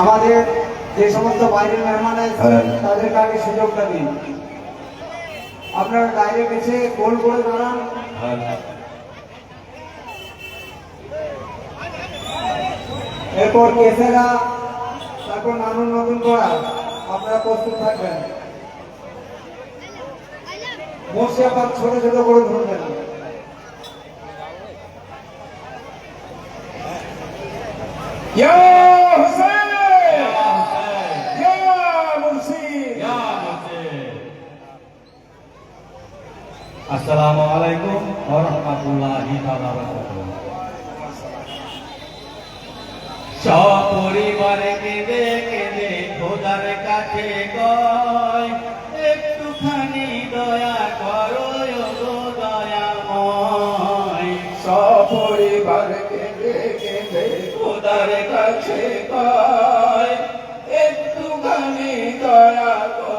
আমাদের যে সমস্ত বাইরের মেহমান হ্যাঁ। তাদেরকে আগে সুযোগটা দিন। আপনারা গোল করে দাঁড়ান। এরপর কেসেরা তারপর নানুন নতুন করা। আপনারা প্রস্তুত থাকবেন। ছোট ছোট করে ধরবেন ইয়া মুর্শিদ আসসালামু আলাইকুম ওয়া রাহমাতুল্লাহি সপরিবারে কেঁদে কেঁদে খোদার কাছে গয়, একটুখানি দয়া করো দয়াময় সপরিবার কেঁদে কেঁদে খোদার কাছে কয় একটুখানি দয়া করো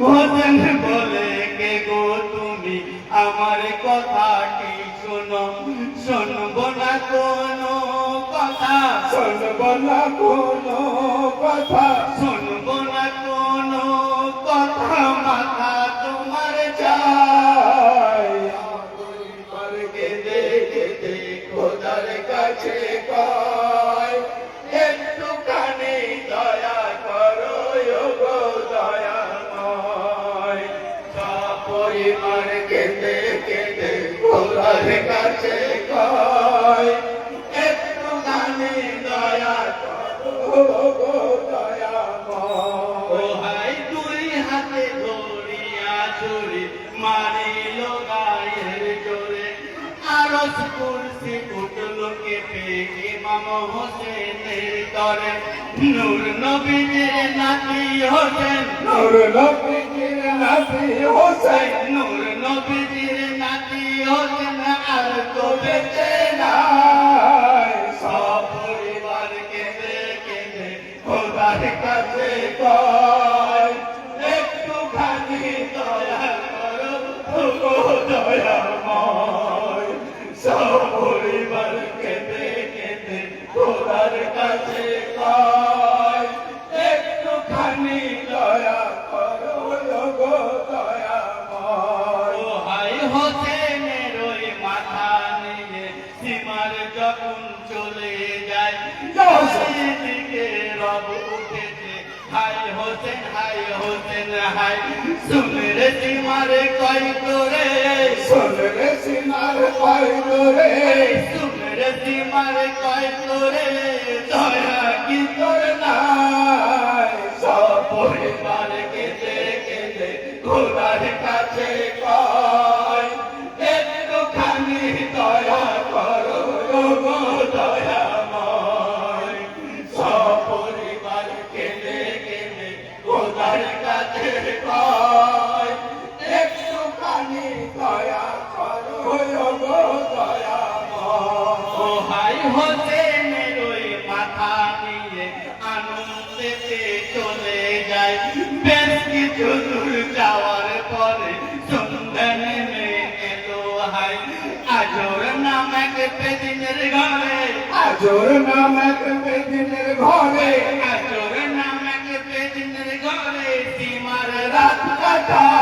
হোসেন বলে কে গো তুমি? আমার কথাটি শোনো। শুনব না কোনো কথা। শুনব না কোনো কথা। শুনব না কোনো কথা। মাথা তোমার চাই। পরিবার কেঁদে কেঁদে খোদার কাছে খোদার কাছে কয় একটুখানি দয়া করো দয়াময়। হাই দুই হাতে ধরিয়া চুরি মারিল গায়ের জোরে। আরস কুলসি উঠল কেঁপে ইমাম হোসেনের তরে নূর নবীদের নাতি হোসেন। নূর নবীর নাতি হোসেন। নূর নবীদের নাতি হোসেন আর খোদার কাছে কয় হাই হোসেন হাই হোসেন হাই। শুনে রে সীমারে কই করে শোন রে সিনার পাইল রে শুনে রে সীমারে কই করে দয়া কি ঘরে আজর নামক বেদিনের ঘরে। আজর নাম এক পেদিনের ঘরে। সীমার রাত রাত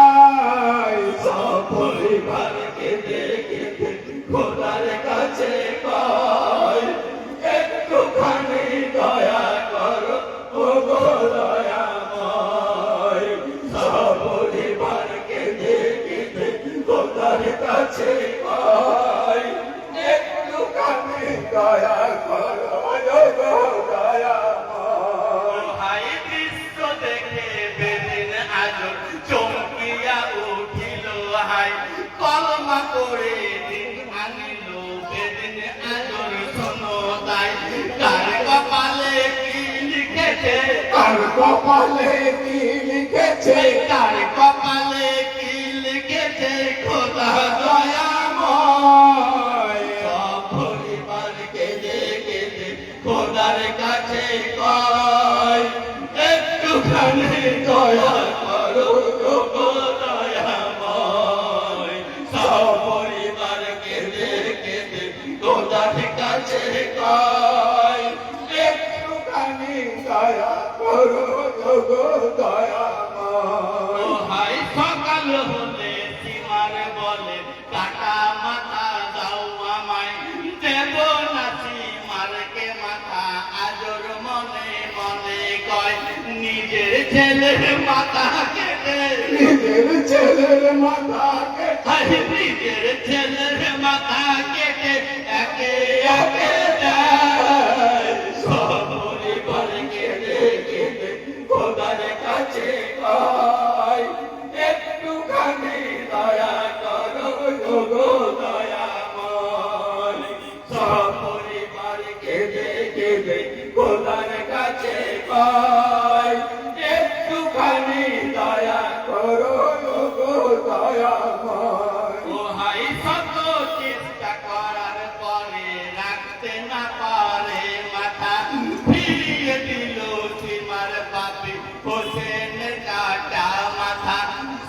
কাছে কয় একটুখানি দয়া কর ও গো দয়াময় সপরিবার কেঁদে কেঁদে খোদার কাছে কয় একটুখানি দয়া কর ও গো দয়াময় ভাই দেখে বেদিন আজ চমকিয়া উঠিল হাই কলমা করে দিন আনিল বেদিন আজর শোনো তাই কার কপালে কি লিখেছে? আর কপালে কি লিখেছে? কার কপালে ছেলের মাথা কেটে নিজের ছেলের মাথা কেটে। নিজের ছেলের মাথা কেটে পাপি হোসেন কাটা মাথা।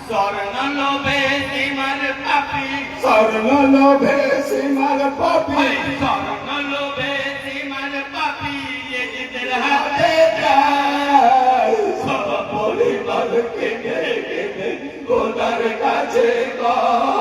স্বর্ণ লোভে সীমার পাপি। স্বর্ণ লোভে সীমার পাপি। স্বর্ণ লোভে সীমার পাপি এদের হাতে যায়। সব পরিবার কেঁদে কেঁদে খোদার কাছে দয়া